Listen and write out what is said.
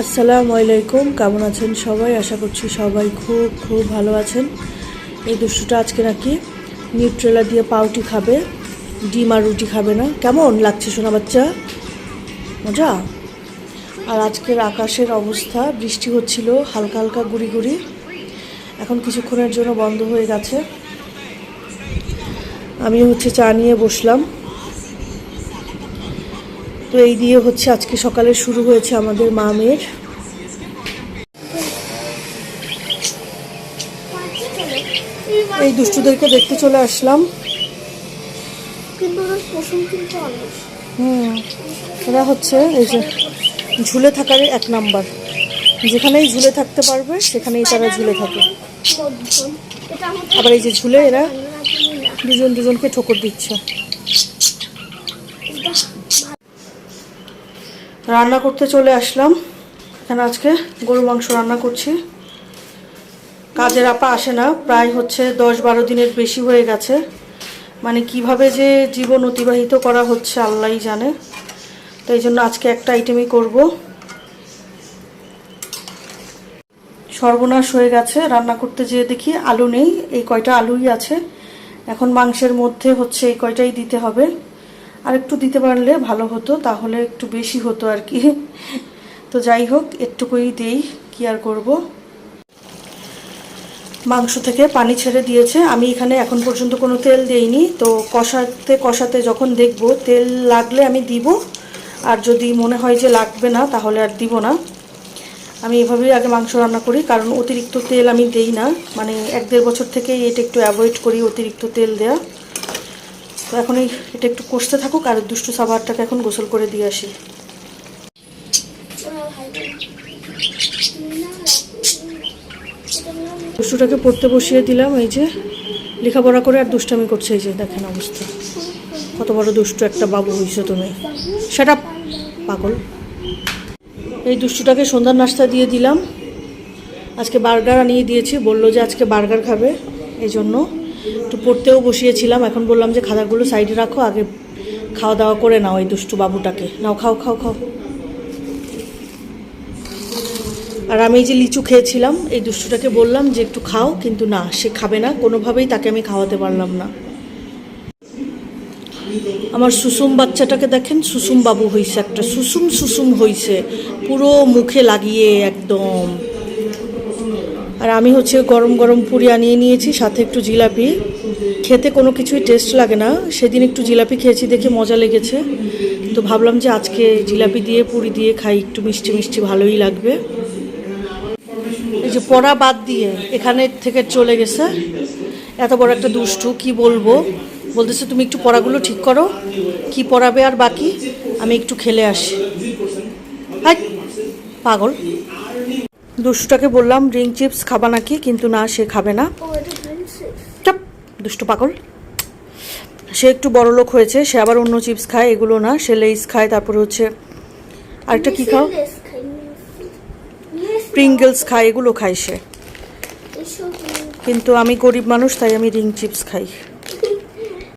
আসসালামু আলাইকুম, কেমন আছেন সবাই? আশা করছি সবাই খুব খুব ভালো আছেন। এই দুষ্টুটা আজকে নাকি নিউট্রেলা দিয়ে পাউটি খাবে, ডিম আর রুটি খাবে না। কেমন লাগছে সোনা বাচ্চা? মজা? আর আজকের আকাশের অবস্থা, বৃষ্টি হচ্ছিল, হালকা হালকা গুড়ি গুড়ি। এখন কিছুক্ষণের জন্য বন্ধ হয়ে গেছে। আমি হচ্ছে চা নিয়ে বসলাম। তো এই দিয়ে হচ্ছে আজকে সকালে শুরু হয়েছে আমাদের মামের এই দুষ্টুদেরকে দেখতে চলে আসলাম। হুম, এরা হচ্ছে এই যে ঝুলে থাকার এক নাম্বার। যেখানেই ঝুলে থাকতে পারবে, সেখানেই তারা ঝুলে থাকে। আবার এই যে ঝুলে এরা দুজন দুজনকে ঠোকর দিচ্ছে। রান্না করতে চলে আসলাম। এখানে আজকে গরু মাংস রান্না করছি। কাজের আপা আসে না, প্রায় হচ্ছে দশ বারো দিনের বেশি হয়ে গেছে। মানে কীভাবে যে জীবন অতিবাহিত করা হচ্ছে আল্লাহই জানে। তো এই জন্য আজকে একটা আইটেমই করব। সর্বনাশ হয়ে গেছে, রান্না করতে যেয়ে দেখি আলু নেই, এই কয়টা আলুই আছে। এখন মাংসের মধ্যে হচ্ছে এই কয়টাই দিতে হবে। আর একটু দিতে পারলে ভালো হতো, তাহলে একটু বেশি হতো আর কি। তো যাই হোক, একটুকুই দেই, কি আর করব। মাংস থেকে পানি ছেড়ে দিয়েছে। আমি এখানে এখন পর্যন্ত কোনো তেল দেইনি, তো কষাতে কষাতে যখন দেখব তেল লাগলে আমি দিব। আর যদি মনে হয় যে লাগবে না, তাহলে আর দিব না। আমি এভাবেই আগে মাংস রান্না করি, কারণ অতিরিক্ত তেল আমি দেই না। মানে এক দেড় বছর থেকেই এটা একটু অ্যাভয়েড করি, অতিরিক্ত তেল দেয়া। তো এখন এই এটা একটু কষতে থাকুক আর দুষ্টু সাবারটাকে এখন গোসল করে দিয়ে আসি। দুষ্টুটাকে পড়তে বসিয়ে দিলাম, এই যে লেখাপড়া করে আর দুষ্টামি করছে, এই যে দেখেন অবস্থা। কত বড় দুষ্টু একটা বাবু হয়েছে তুমি। সেটা পাগল। এই দুষ্টুটাকে সন্ধ্যার নাস্তা দিয়ে দিলাম। আজকে বার্গার আনিয়ে দিয়েছি, বলল যে আজকে বার্গার খাবে, এই জন্য। একটু পড়তেও বসিয়েছিলাম, এখন বললাম যে খাবারগুলো সাইডে রাখো, আগে খাওয়া দাওয়া করে নাও এই দুষ্টু বাবুটাকে। নাও, খাও খাও খাও। আর আমি এই যে লিচু খেয়েছিলাম, এই দুষ্টুটাকে বললাম যে একটু খাও, কিন্তু না, সে খাবে না, কোনোভাবেই তাকে আমি খাওয়াতে পারলাম না। আমার সুসুম বাচ্চাটাকে দেখেন সুসুম বাবু হইছে একটা সুসুম সুসুম হইছে, পুরো মুখে লাগিয়ে একদম। আর আমি হচ্ছে গরম গরম পুরি আনিয়ে নিয়েছি, সাথে একটু জিলাপি। খেতে কোনো কিছুই টেস্ট লাগে না। সেদিন একটু জিলাপি খেয়েছি দেখে মজা লেগেছে। তো ভাবলাম যে আজকে জিলাপি দিয়ে, পুরি দিয়ে খাই, একটু মিষ্টি মিষ্টি ভালোই লাগবে। এই যে পড়া বাদ দিয়ে এখানে থেকে চলে গেছে। এত বড় একটা দুষ্টু, কি বলব? বলতেছে, তুমি একটু পড়াগুলো ঠিক করো। কি পড়াবে আর বাকি? আমি একটু খেলে আসি। পাগল। দুষ্টুটাকে বললাম রিং চিপস খাবা নাকি? কিন্তু না সে খাবে না। চাপ দুষ্টু পাগল। সে একটু বড় লোক হয়েছে সে আবার অন্য চিপস খায় এগুলো না সে লেইস খায় তারপরে হচ্ছে আরেকটা কি খাও? প্রিঙ্গলস খায় এগুলো খায় সে। কিন্তু আমি গরিব মানুষ তাই আমি রিং চিপস খাই।